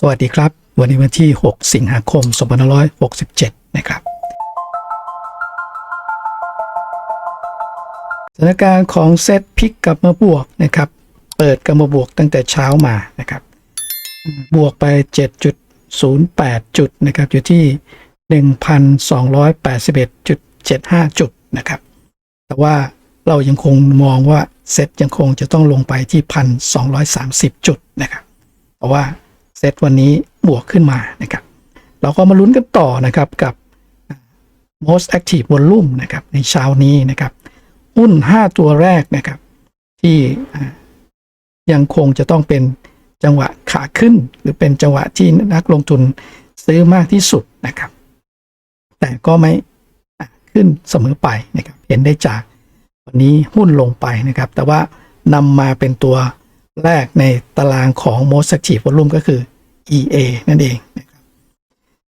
สวัสดีครับ วันนี้วันที่ 6 สิงหาคม 2567 นะครับสถานการณ์ของเซตพลิกกลับมาบวกนะครับ เปิดกลับมาบวกตั้งแต่เช้ามานะครับ บวกไป 7.08 จุดนะครับ อยู่ที่ 1,281.75 จุดนะครับ แต่ว่าเรายังคงมองว่าเซตยังคงจะต้องลงไปที่ 1,230 จุดนะครับ เพราะว่า เซตวันนี้บวกขึ้นมานะครับ เราก็มาลุ้นกันต่อนะครับกับ most active volume นะครับในเช้านี้นะครับหุ้น 5 ตัวแรกนะครับ ที่ยังคงจะต้องเป็นจังหวะขาขึ้น หรือเป็นจังหวะที่นักลงทุนซื้อมากที่สุดนะครับ แต่ก็ไม่ขึ้นเสมอไปนะครับ เห็นได้จากวันนี้หุ้นลงไปนะครับ แต่ว่านำมาเป็นตัว แรกในตารางของ most active volume ก็คือ EA นั่นเองนะครับ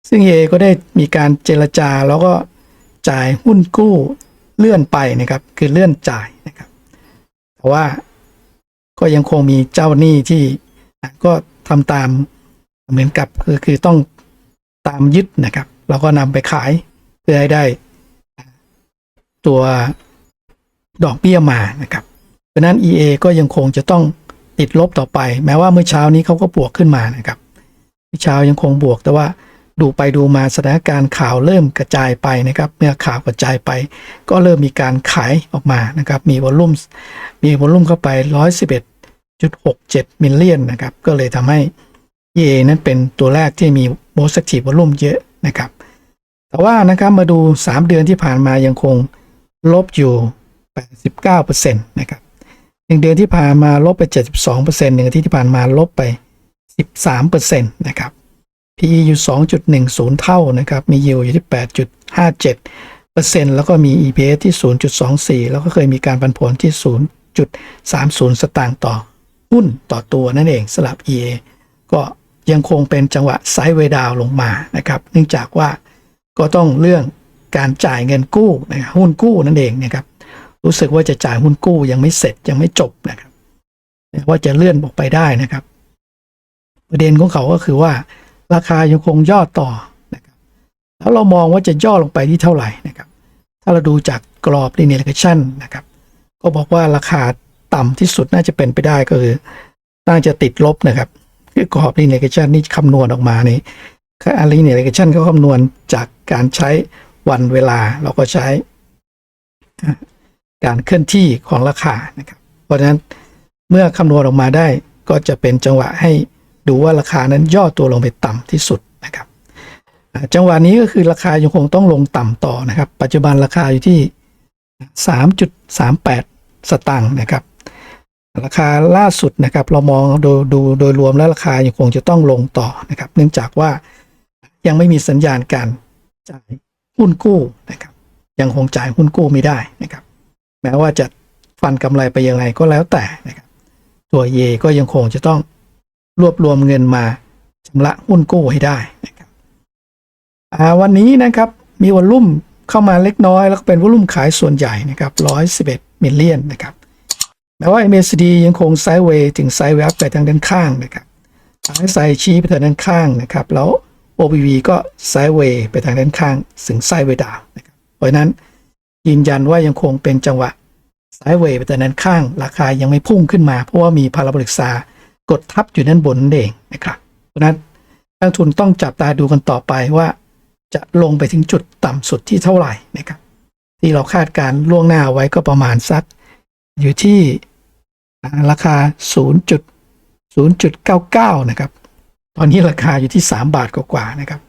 ซึ่ง EA ก็ได้มีการเจรจาแล้วก็จ่ายหุ้นกู้เลื่อนไปนะครับ คือเลื่อนจ่ายนะครับ แต่ว่าก็ยังคงมีเจ้าหนี้ที่ก็ทำตามเหมือนกับคือคือต้องตามยึดนะครับเราก็นำไปขายเพื่อให้ได้ตัวดอกเบี้ยมานะครับ เพราะนั้น EA ก็ยังคงจะต้อง ติดลบต่อไป แม้ว่าเมื่อเช้านี้เขาก็บวกขึ้นมานะครับเมื่อเช้ายังคงบวกแต่ว่าดูไปดูมาสถานการณ์ข่าวเริ่มกระจายไปนะครับ เมื่อข่าวกระจายไป ก็เริ่มมีการขายออกมานะครับ มีวอลลุ่มมีวอลลุ่มเข้าไป 111.67มิลเลียนนะครับ ก็เลยทำให้ EA นั้นเป็นตัวแรกที่มี most active volume เยอะนะครับ แต่ว่านะครับมาดู 3 เดือนที่ผ่านมายังคงลบอยู่ 89%นะครับ หนึ่งเดือนที่ผ่านมาลบไป 72%หนึ่งอาทิตย์ที่ผ่านมาลบไป 13%นะครับ PE อยู่ 2.10 เท่านะครับ มี yield อยู่ที่ 8.57%แล้วก็มี EPS ที่ 0.24 แล้วก็เคยมีการปันผลที่ 0.30 สตางค์ต่อหุ้นต่อตัวนั่นเองสลับ EA ก็ยังคงเป็นจังหวะไซด์เวดาวลงมานะครับ เนื่องจากว่าก็ต้องเรื่องการจ่ายเงินกู้นะหุ้นกู้นั่นเองนะครับ รู้สึกว่าจะจ่ายหุ้นกู้ยังไม่เสร็จยังไม่จบนะครับ ว่าจะเลื่อนออกไปได้นะครับ ประเด็นของเขาก็คือว่า ราคายังคงย่อต่อนะครับแล้วเรามองว่าจะย่อลงไปที่เท่าไหร่นะครับ ถ้าเราดูจากกรอบ linear regression นะครับ ก็บอกว่าราคาต่ำที่สุดน่าจะเป็นไปได้ก็คือน่าจะติดลบนะครับ คือกรอบ linear regression นี่คำนวณออกมานี่ linear regression เขาคำนวณจากการใช้วันเวลาเราก็ใช้ การเคลื่อนที่ของราคานะครับ เพราะฉะนั้นเมื่อคำนวณออกมาได้ก็จะเป็นจังหวะให้ดูว่าราคานั้นย่อตัวลงไปต่ำที่สุดนะครับจังหวะนี้ก็คือราคายังคงต้องลงต่ำต่อนะครับ ปัจจุบันราคาอยู่ที่ 3.38 สตางค์นะครับ ราคาล่าสุดนะครับเรามองดยดูโดยรวมแล้วราคายังคงจะต้องลงต่อนะครับ เนื่องจากว่ายังไม่มีสัญญาณการจ่ายหุ้นกู้นะครับ ยังคงจ่ายหุ้นกู้ไม่ได้นะครับ แม้ว่าจะฟันกำไรไปยังไงก็แล้วแต่นะครับ ตัวเยก็ยังคงจะต้องรวบรวมเงินมาชำระหุ้นกู้ให้ได้นะครับวันนี้นะครับมีวอลุ่มเข้ามาเล็กน้อย แล้วก็เป็นวอลุ่มขายส่วนใหญ่นะครับ111มิลเลียนนะครับแม้ว่า MACD ยังคงไซด์เวย์ถึงไซด์เวย์อัพไปทางด้านข้างนะครับทางไซชี้ไปทางด้านข้างนะครับ แล้ว OBV ก็ไซด์เวย์ไปทางด้านข้างถึงไซด์เวย์ดาวนะครับเพราะนั้น ยืนยันว่ายังคงเป็นจังหวะไซด์เวย์ไปทางด้นข้างราคายังไม่พุ่งขึ้นมา เพราะว่ามีพาราโบลิกซากดทับอยู่ด้านบนนั่นเองนะครับเพราะนั้นนักทุนต้องจับตาดูกันต่อไปว่า จะลงไปถึงจุดต่ำสุดที่เท่าไหร่นะครับ ที่เราคาดการ์ล่วงหน้าไว้ก็ประมาณสัก อยู่ที่ราคา 0.0.99 นะครับ ตอนนี้ราคาอยู่ที่ 3 บาทกว่าๆนะครับ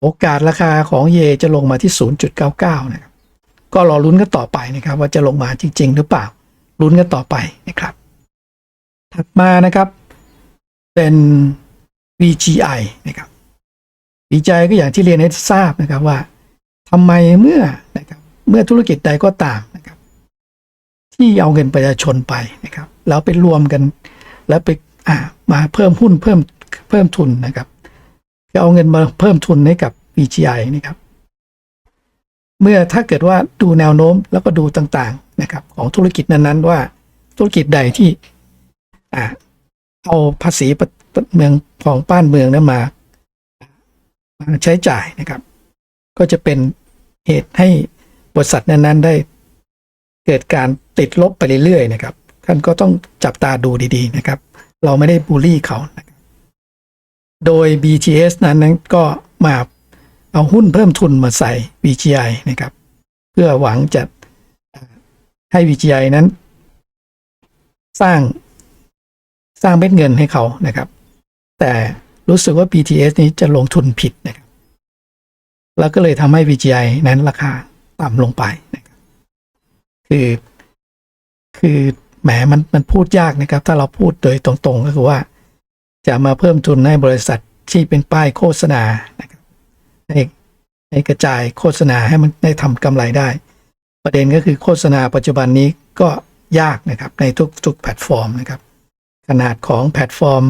โอกาสราคาของเยจะลงมาที่ 0.99 นะครับ ก็รอลุ้นกันต่อไปนะครับ ว่าจะลงมาจริง ๆ หรือเปล่าลุ้นกันต่อไปนะครับ ถัดมานะครับเป็น VGI นะครับ VGI ก็อย่างที่เรียนให้ทราบนะครับว่าทำไมเมื่อนะครับเมื่อธุรกิจใดก็ตามนะครับ ที่เอาเงินประชาชนไปนะครับ แล้วไปรวมกัน แล้วไปอ่ามาเพิ่มหุ้นเพิ่มเพิ่มทุนนะครับคือเอาเงินมาเพิ่มทุนให้กับ VGI นะครับ เมื่อถ้าเกิดว่าดูแนวโน้มแล้วก็ดูต่างๆนะครับ ของธุรกิจนั้นๆ ว่าธุรกิจใดที่อ่าเอาภาษีเมืองของบ้านเมืองนั้นมามาใช้จ่ายนะครับ ก็จะเป็นเหตุให้บริษัทนั้นๆได้ เกิดการติดลบไปเรื่อยๆนะครับท่านก็ต้องจับตาดูดีๆนะครับ เราไม่ได้บูลลี่เขา โดย BTS นั้นนั้นก็มา เอาหุ้นเพิ่มทุนมาใส่ VGI นะครับ เพื่อหวังจะให้ VGI นั้น สร้างสร้างเม็ดเงินให้เขานะครับ แต่รู้สึกว่า BTS นี้จะลงทุนผิดนะครับ แล้วก็เลยทำให้ VGI นั้นราคาต่ำลงไปนะครับ คือคือแหมมันมันพูดยากนะครับ ถ้าเราพูดโดยตรงๆ ก็คือว่า จะมาเพิ่มทุนให้บริษัทที่เป็นป้ายโฆษณานะครับ ให้ให้กระจายโฆษณาให้มันได้ทำกำไรได้ ประเด็นก็คือโฆษณาปัจจุบันนี้ก็ยากนะครับในทุกๆแพลตฟอร์มนะครับ ขนาดของแพลตฟอร์ม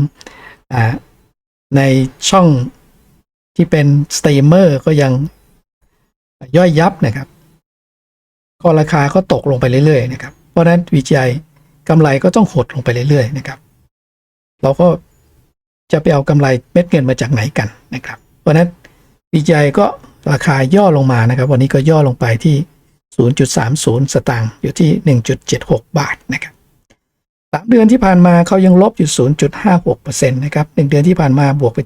ในช่องที่เป็นสตรีมเมอร์ก็ยังย่อยยับนะครับก็ราคาก็ตกลงไปเรื่อยๆนะครับ เพราะนั้นวิจัยกำไรก็ต้องหดลงไปเรื่อยๆนะครับ เราก็จะไปเอากำไรเม็ดเงินมาจากไหนกันนะครับ เพราะนั้น วิจัยก็ราคาย่อลงมานะครับ วันนี้ก็ย่อลงไปที่ 0.30 สตางค์อยู่ที่ 1.76 บาทนะครับสามเดือนที่ผ่านมาเขายังลบอยู่ 0.56%นะครับหนึ่งเดือนที่ผ่านมาบวกไป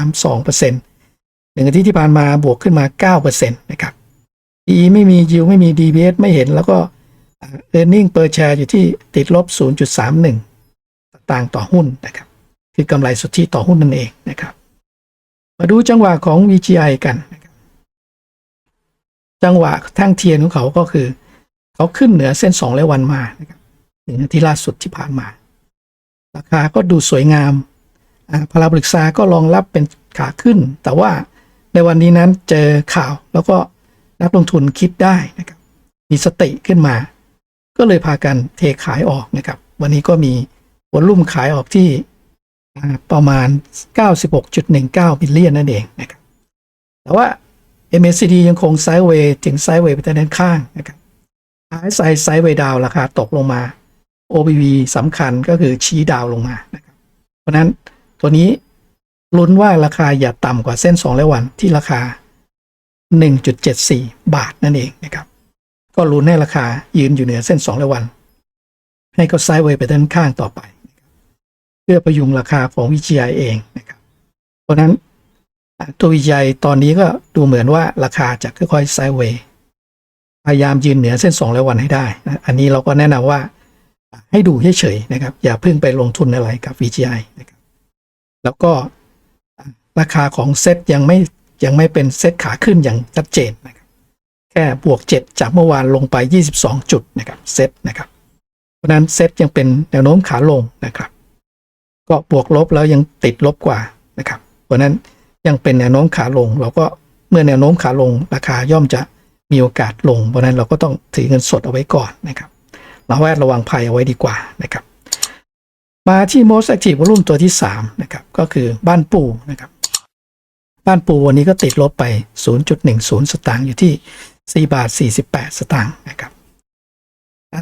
7.32%หนึ่งอาทิตย์ที่ผ่านมาบวกขึ้นมา 9%นะครับ PE ไม่มี yield ไม่มี DBS ไม่เห็นแล้วก็ earning per share อยู่ที่ติดลบ 0.31สตางต่อหุ้นนะครับ คือกำไรสุทธิต่อหุ้นนั่นเองนะครับ มาดูจังหวะของ VGI กันนะครับจังหวะแท่งเทียนของเขาก็คือ เขาขึ้นเหนือเส้น 2 และวันมานะครับหนึ่งทิตย์ล่าสุดที่ผ่านมา ราคาก็ดูสวยงามพาราบริกซาก็รองรับเป็นขาขึ้น แต่ว่าในวันนี้นั้นเจอข่าวแล้วก็นักลงทุนคิดได้นะครับ มีสติขึ้นมา ก็เลยพากันเทขายออกนะครับ วันนี้ก็มีวอลุ่มขายออกที่ ประมาณ 96.19บิลเลียนนั่นเองนะครับแต่ว่า MACD ยังคงไซด์เวย์ถึงไซด์เวย์ไปด้านข้างนะครับ RSI ไซด์เวย์ดาวราคาตกลงมา OBV สำคัญก็คือชี้ดาวลงมานะครับเพราะนั้นตัวนี้ลุ้นว่าราคาอย่าต่ำกว่าเส้น 2 และวันที่ราคา 1.74 บาทนั่นเองนะครับ ก็ลุ้นให้ราคายืนอยู่เหนือเส้น 2 และวัน ให้ก็ไซด์เวย์ไปด้านข้างต่อไป เพื่อประยุงราคาของ VGI เองนะครับ เพราะนั้นตัว VGI ตอนนี้ก็ดูเหมือนว่าราคาจะค่อยๆไซด์เวย์พยายามยืนเหนือเส้น 2 และวันให้ได้นะอันนี้เราก็แนะนำว่าให้ดูเฉยๆนะครับ อย่าเพิ่งไปลงทุนอะไรกับ VGI นะครับ แล้วก็ราคาของเซ็ตยังไม่ยังไม่เป็นเซ็ตขาขึ้นอย่างชัดเจนนะครับ แค่บวก 7 จากเมื่อวานลงไป 22 จุดนะครับเซ็ตนะครับ เพราะฉะนั้นเซ็ตยังเป็นแนวโน้มขาลงนะครับ ก็บวกลบแล้วยังติดลบกว่านะครับ เพราะนั้นยังเป็นแนวโน้มขาลง เราก็เมื่อแนวโน้มขาลงราคาย่อมจะมีโอกาสลง เพราะนั้นเราก็ต้องถือเงินสดเอาไว้ก่อนนะครับเระแวดระวังภัยเอาไว้ดีกว่านะครับ มาที่ most active volume ตัวที่ 3 นะครับ ก็คือบ้านปูนะครับ บ้านปูวันนี้ก็ติดลบไป 0.10 สตางค์อยู่ที่ 4 บาท 48 สตางค์นะครับ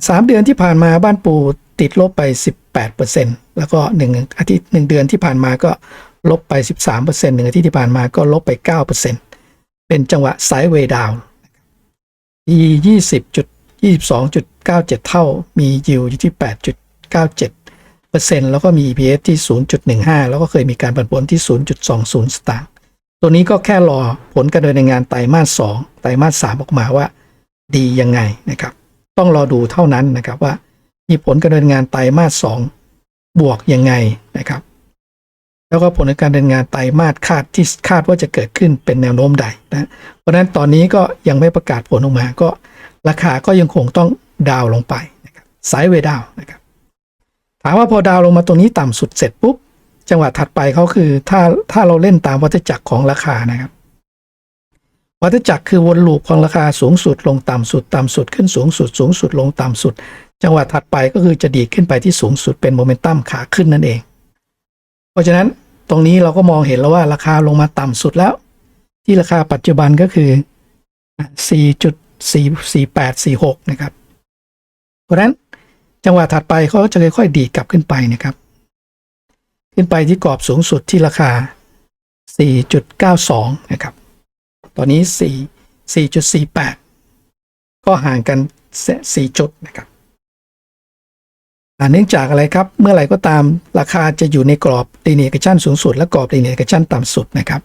สามเดือนที่ผ่านมาบ้านปูติดลบไป 8%แล้วก็หนึ่งอาทิตย์หนึ่งเดือนที่ผ่านมาก็ลบไป 13%หนึ่งอาทิตย์ที่ผ่านมาก็ลบไป 9%เป็นจังหวะไซด์เวย์ดาว E 20จุด22.97 เท่า มี yield อยู่ที่ 8.97%แล้วก็มี EPS ที่ 0.15 แล้วก็เคยมีการผันผวนที่ 0.20 สตางค์ ตัวนี้ก็แค่รอผลการดำเนินงานไตรมาส 2 ไตรมาส 3 ออกมาว่า ดียังไงนะครับ ต้องรอดูเท่านั้นนะครับว่า ผลการดำเนินงานไตรมาส2บวกยังไงนะครับ แล้วก็ผลการดำเนินงานไตรมาสคาดที่คาดว่าจะเกิดขึ้นเป็นแนวโน้มใดนะเพราะฉะนั้นตอนนี้ก็ยังไม่ประกาศผลออกมาก็ราคาก็ยังคงต้องดาวลงไปนะครับไซด์เวดาวนะครับถามว่าพอดาวลงมาตรงนี้ต่ำสุดเสร็จปุ๊บจังหวะถัดไปเขาคือถ้าถ้าเราเล่นตามวัฏจักรของราคานะครับ วัฏจักรคือวนลูปของราคาสูงสุดลงต่ำสุดต่ำสุดขึ้นสูงสุดสูงสุดลงต่ำสุด จังหวะถัดไปก็คือจะดีขึ้นไปที่สูงสุดเป็นโมเมนตัมขาขึ้นนั่นเอง เพราะฉะนั้นตรงนี้เราก็มองเห็นแล้วว่าราคาลงมาต่ำสุดแล้ว ที่ราคาปัจจุบันก็คือ 4.4846 นะครับ เพราะฉะนั้นจังหวะถัดไปเขาจะค่อยๆดีกลับขึ้นไปนะครับ ขึ้นไปที่กรอบสูงสุดที่ราคา 4.92 นะครับ ตอนนี้ 4 4.48 ก็ห่างกัน 4 จุดนะครับเนื่องจากอะไรครับ เมื่อไหร่ก็ตามราคาจะอยู่ในกรอบ linear สูงสุด และกรอบ linear ต่ำสุดนะครับ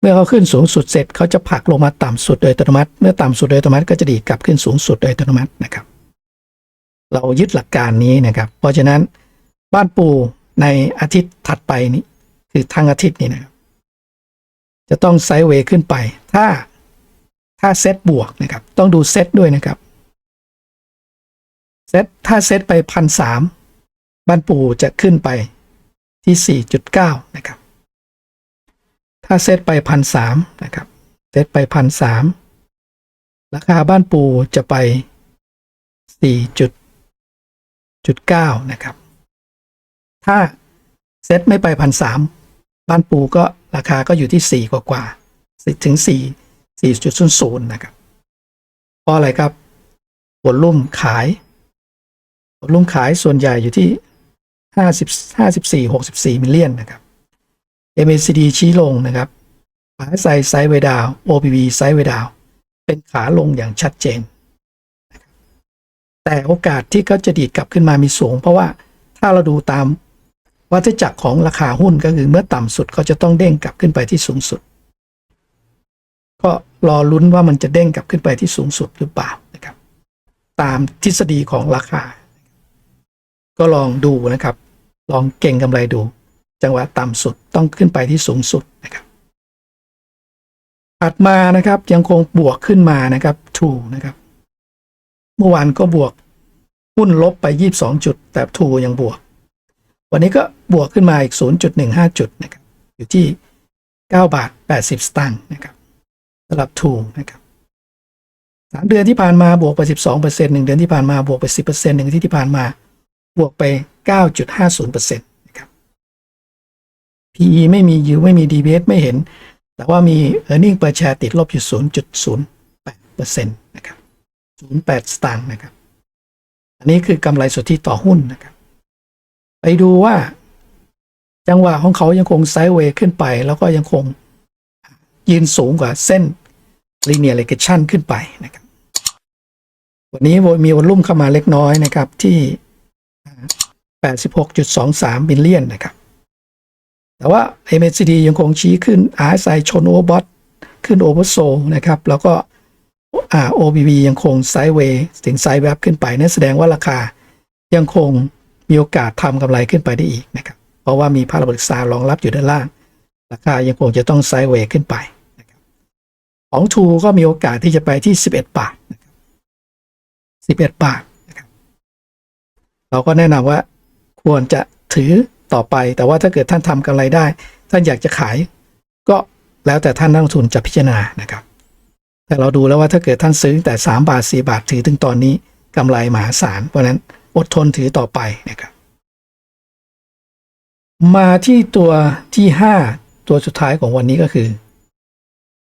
เมื่อเขาขึ้นสูงสุดเสร็จเขาจะผลักลงมาต่ำสุดโดยอัตโนมัติ เมื่อต่ำสุดโดยอัตโนมัติก็จะดีดกลับขึ้นสูงสุดโดยอัตโนมัตินะครับ เรายึดหลักการนี้นะครับ เพราะฉะนั้นบ้านปูในอาทิตย์ถัดไปนี้ คือทั้งอาทิตย์นี้นะครับ จะต้องไซด์เวย์ขึ้นไป ถ้าถ้าเซตบวกนะครับ ต้องดูเซตด้วยนะครับเซตถ้าเซตไปพันสามบ้านปูจะขึ้นไปที่ 4.9 นะครับ ถ้าเซตไปพันสามนะครับ เซตไปพันสามราคาบ้านปูจะไป 4.9 นะครับ ถ้าเซตไม่ไปพันสามบ้านปูก็ ราคาก็อยู่ที่ 4 กว่ากว่าถึง 4 4.00 นะครับ เพราะอะไรครับวอลลุ่มขาย วอลลุ่มขายส่วนใหญ่อยู่ที่ 50 54 64 มิลเลียนนะครับ MACD ชี้ลงนะครับขาใส่ไซด์เวดาว OPV ไซด์เวดาว เป็นขาลงอย่างชัดเจน แต่โอกาสที่เขาจะดีดกลับขึ้นมามีสูง เพราะว่าถ้าเราดูตาม วัฏจักรของราคาหุ้นก็คือเมื่อต่ำสุดก็จะต้องเด้งกลับขึ้นไปที่สูงสุด ก็รอลุ้นว่ามันจะเด้งกลับขึ้นไปที่สูงสุดหรือเปล่านะครับ ตามทฤษฎีของราคา ก็ลองดูนะครับ ลองเก่งกำไรดู จังหวะต่ำสุดต้องขึ้นไปที่สูงสุดนะครับถัดมานะครับยังคงบวกขึ้นมานะครับทูนะครับ เมื่อวานก็บวกหุ้นลบไป 22 จุด แต่ทูยังบวก วันนี้ก็บวกขึ้นมาอีก 0.15 จุดนะครับ อยู่ที่ 9 บาท 80 สตางค์นะครับสำหรับทูนะครับสามเดือนที่ผ่านมาบวกไป 12เปอร์เซ็นต์หนึ่งเดือนที่ผ่านมาบวกไป 10เปอร์เซ็นต์หนึ่งที่ที่ผ่านมาบวกไป 9.50เปอร์เซ็นต์นะครับ PE ไม่มียิวไม่มี DBS ไม่เห็น แต่ว่ามี e a r n i n g per share ติดลบอยู่ 0.08เปอร์เซ็นต์นะครับ 0.8 สตางค์นะครับ อันนี้คือกำไรสุทธิต่อหุ้นนะครับ ไปดูว่า จังหวะของเขายังคงไซด์เวย์ขึ้นไป แล้วก็ยังคงยืนสูงกว่าเส้น linear regression ขึ้นไปนะครับ วันนี้มีวอลุ่มเข้ามาเล็กน้อยนะครับที่ 86.23 บิลเลียนนะครับ แต่ว่า MACD ยังคงชี้ขึ้น RSI ชนโอเวอร์บอทขึ้นโอเวอร์โซนะครับ แล้วก็ OBV ยังคงไซด์เวย์ถึงไซด์แวบขึ้นไปนั่นแสดงว่าราคายังคง มีโอกาสทำกำไรขึ้นไปได้อีกนะครับเพราะว่ามีพาราโบลิกซารองรับอยู่ด้านล่าง ราคายังคงจะต้องไซด์เวย์ขึ้นไปนะครับของทูก็มีโอกาสที่จะไปที่ 11 บาทนะครับ11 บาทนะครับเราก็แนะนำว่าควรจะถือต่อไป แต่ว่าถ้าเกิดท่านทำกำไรได้ ท่านอยากจะขาย ก็แล้วแต่ท่านนักลงทุนจะพิจารณานะครับ แต่เราดูแล้วว่าถ้าเกิดท่านซื้อแต่ 3 บาท 4 บาทถือถึงตอนนี้กำไรมหาศาลเพราะนั้น อดทนถือต่อไปนะครับ มาที่ตัวที่ 5 ตัวสุดท้ายของวันนี้ก็คือ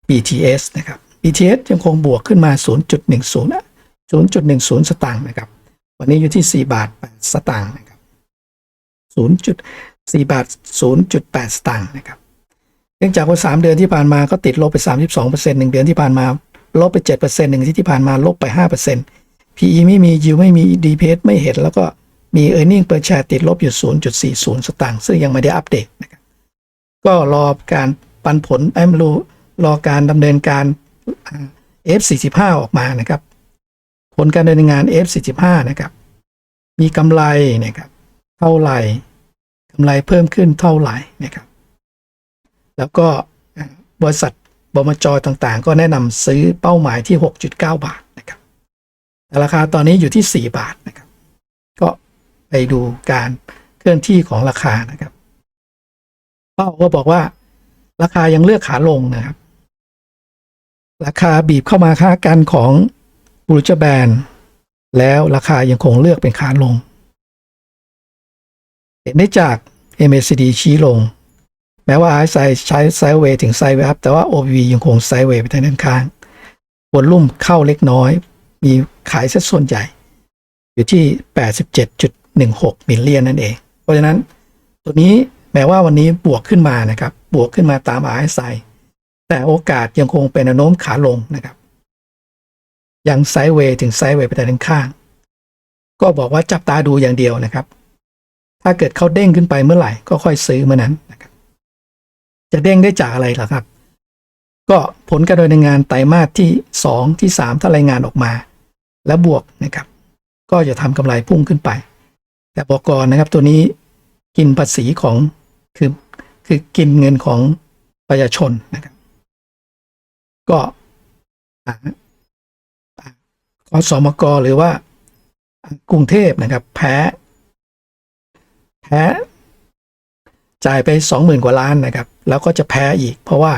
BTS นะครับ BTS ยังคงบวกขึ้นมา 0.10 0.10 สตางค์นะครับ วันนี้อยู่ที่ 4 บาท 8 สตางค์นะครับ 0.4 บาท 0.8 สตางค์นะครับ เนื่องจากว่า 3 เดือนที่ผ่านมาก็ติดลบไป 32%เ1เดือนที่ผ่านมา ลบไป 7%หนึ่งที่ที่ผ่านมาลบไป 5% PE ไม่มี yield ไม่มี DPS ไม่เห็น แล้วก็มี e a r n i n g per share ติดลบอยู่ 0.40 สตางค์ซึ่งยังไม่ได้อัปเดตนะครับก็รอการปันผลไอ้ไม่รู้รอการดำเนินการ F45 ออกมานะครับ ผลการดำเนินงาน F45 นะครับ มีกำไรนะครับเท่าไหร่กำไรเพิ่มขึ้นเท่าไหร่นะครับ แล้วก็บริษัทบมจต่างๆ ก็แนะนำซื้อเป้าหมายที่ 6.9 บาท ราคาตอนนี้อยู่ที่ 4 บาทนะครับ ก็ไปดูการเคลื่อนที่ของราคานะครับเป้าก็บอกว่า ราคายังเลือกขาลงนะครับ ราคาบีบเข้ามาค่ากันของบูรจแบนแล้วราคายังคงเลือกเป็นขาลง เห็นได้จาก MACD ชี้ลง แม้ว่า RSI ใช้ไซด์เวย์ถึงไซด์เวย์อัพแต่ว่า OBV ยังคงไซด์เวย์ไปทางด้านข้างวอลุ่มเข้าเล็กน้อย มีขายสัดส่วนใหญ่ อยู่ที่ 87.16 มิลเลียนนั่นเอง เพราะฉะนั้นตัวนี้แม้ว่าวันนี้บวกขึ้นมานะครับ บวกขึ้นมาตาม RSI แต่โอกาสยังคงเป็นแนวโน้มขาลงนะครับ ยังไซด์เวย์ถึงไซด์เวย์ไปแต่ด้านข้าง ก็บอกว่าจับตาดูอย่างเดียวนะครับ ถ้าเกิดเขาเด้งขึ้นไปเมื่อไหร่ ก็ค่อยซื้อเมื่อนั้นนะครับ จะเด้งได้จากอะไรล่ะครับ ก็ผลการดำเนินงานไตรมาสที่ 2 ที่ 3 ถ้ารายงานออกมา แล้วบวกนะครับ ก็จะทำกำไรพุ่งขึ้นไป แต่บอกก่อนะครับตัวนี้กินภาษีของคือคือกินเงินของประชาชนนะครับ ก็อ่าอ่ากสมกหรือว่ากรุงเทพนะครับ แพ้แพ้จ่ายไปสองหมื่นกว่าล้านนะครับ แล้วก็จะแพ้อีก เพราะว่า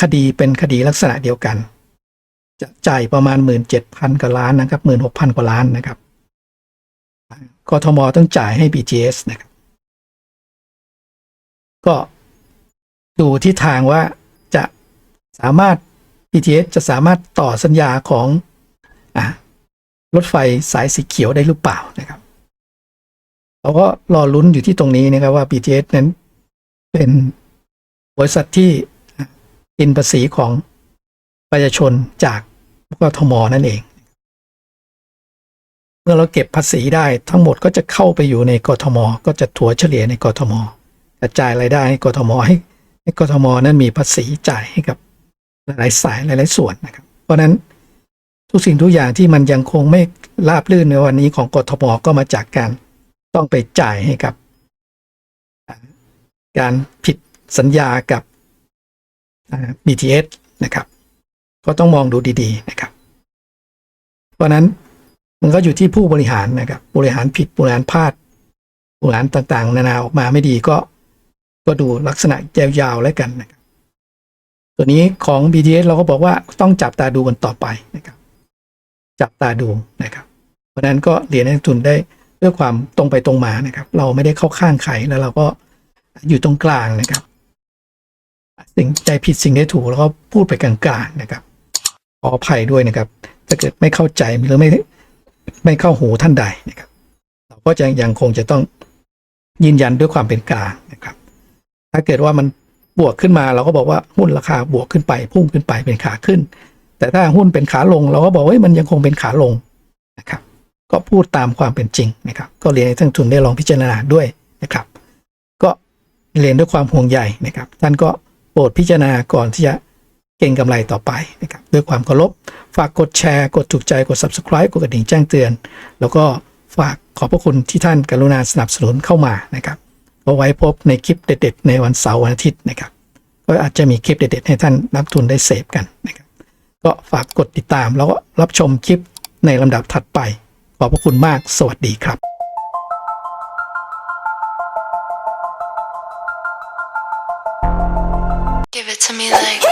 คดีเป็นคดีลักษณะเดียวกัน จะจ่ายประมาณหมื่นเจ็ดพันกว่าล้านนะครับหมื่นหกพันกว่าล้านนะครับกทมต้องจ่ายให้ BTS นะครับ ก็ดูที่ทางว่าจะสามารถ BTS จะสามารถต่อสัญญาของอรถไฟสายสีเขียวได้หรือเปล่านะครับเราก็รอลุ้นอยู่ที่ตรงนี้นะครับว่า BTS นั้นเป็นบริษัทที่กินภาษีของประชาชนจาก กทมนั่นเอง เมื่อเราเก็บภาษีได้ทั้งหมดก็จะเข้าไปอยู่ในกทม ก็จะถัวเฉลี่ยในกทมกระจายรายได้ให้กทมให้ให้กทมนั้นมีภาษีจ่ายให้กับหลายสายหลาย ๆ ส่วนนะครับ เพราะนั้นทุกสิ่งทุกอย่างที่มันยังคงไม่ราบรื่นในวันนี้ของกทมก็มาจากการต้องไปจ่ายให้กับ การผิดสัญญากับ BTS นะครับ ก็ต้องมองดูดีๆนะครับ เพราะนั้นมันก็อยู่ที่ผู้บริหารนะครับ บริหารผิดบริหารพลาดบริหารต่างๆ นานาออกมาไม่ดีก็ ก็ดูลักษณะยาวๆแล้วกันนะครับตัวนี้ของ BTS เราก็บอกว่าต้องจับตาดูกันต่อไปนะครับ จับตาดูนะครับ เพราะนั้นก็เรียนในักทุนได้ด้วยความตรงไปตรงมานะครับ เราไม่ได้เข้าข้างใครแล้วเราก็อยู่ตรงกลางนะครับ สิ่งใจผิดสิ่งได้ถูกแล้วก็พูดไปกลางๆนะครับ ขออภัยด้วยนะครับ ถ้าเกิดไม่เข้าใจหรือไม่ไม่เข้าหูท่านใดนะครับ เราก็จะยังคงจะต้องยืนยันด้วยความเป็นกลางนะครับ ถ้าเกิดว่ามันบวกขึ้นมาเราก็บอกว่าหุ้นราคาบวกขึ้นไปพุ่งขึ้นไปเป็นขาขึ้น แต่ถ้าหุ้นเป็นขาลง เราก็บอกว่ามันยังคงเป็นขาลงนะครับ ก็พูดตามความเป็นจริงนะครับ ก็เรียนให้ท่านทุนได้ลองพิจารณาด้วยนะครับ ก็เรียนด้วยความห่วงใยนะครับ ท่านก็โปรดพิจารณาก่อนที่จะ เก่งกำไรต่อไปนะครับด้วยความเคารพฝากกดแชร์ กดถูกใจกด subscribe กดกระดิ่งแจ้งเตือน แล้วก็ฝากขอบพระคุณที่ท่านกรุณาสนับสนุนเข้ามานะครับเอาไว้พบในคลิปเด็ดๆ ในวันเสาร์วันอาทิตย์นะครับก็อาจจะมีคลิปเด็ดๆ ให้ท่านนักทุนได้เสพกันนะครับก็ฝากกดติดตามแล้วก็รับชมคลิปในลำดับถัดไป ขอบพระคุณมากสวัสดีครับ Give it to me like